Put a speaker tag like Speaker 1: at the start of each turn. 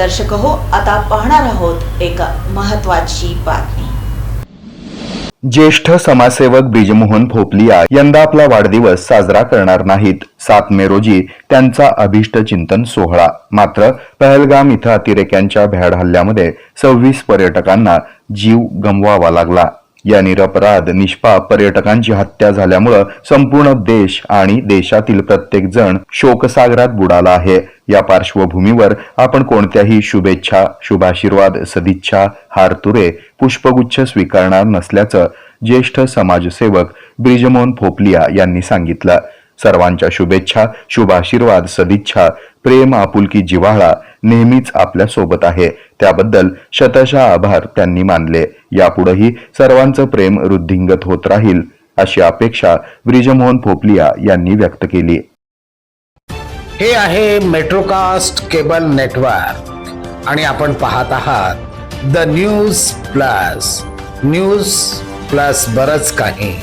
Speaker 1: दर्शक हो आता पाहणार आहोत एक महत्वाची बातमी.
Speaker 2: ज्येष्ठ समाजसेवक ब्रिजमोहन फोपलिया यंदा आपला वाढदिवस साजरा करणार नाहीत. सात मे रोजी त्यांचा अभिष्ट चिंतन सोहळा. मात्र पहलगाम इथं अतिरेक्यांच्या भ्याड हल्ल्यामध्ये सव्वीस पर्यटकांना जीव गमवावा लागला. या निरपराध निष्पाप पर्यटकांची हत्या झाल्यामुळं संपूर्ण देश आणि देशातील प्रत्येक जण शोकसागरात बुडाला आहे. या पार्श्वभूमीवर आपण कोणत्याही शुभेच्छा शुभाशीर्वाद सदिच्छा हारतुरे पुष्पगुच्छ स्वीकारणार नसल्याचं ज्येष्ठ समाजसेवक ब्रिजमोहन फोपलिया यांनी सांगितलं. सर्वांच्या शुभेच्छा शुभाशीर्वाद सदिच्छा प्रेम आपुलकी जिव्हाळा नेहमीच आपल्यासोबत आहे. त्याबद्दल शतशा आभार त्यांनी मानले. यापुढेही सर्वांचं प्रेम वृद्धिंगत होत राहील अशी अपेक्षा ब्रिजमोहन फोपलिया यांनी व्यक्त केली.
Speaker 3: हे आहे मेट्रोकास्ट केबल नेटवर्क. आणि आपण पाहत आहात the news plus. News plus बरच काही.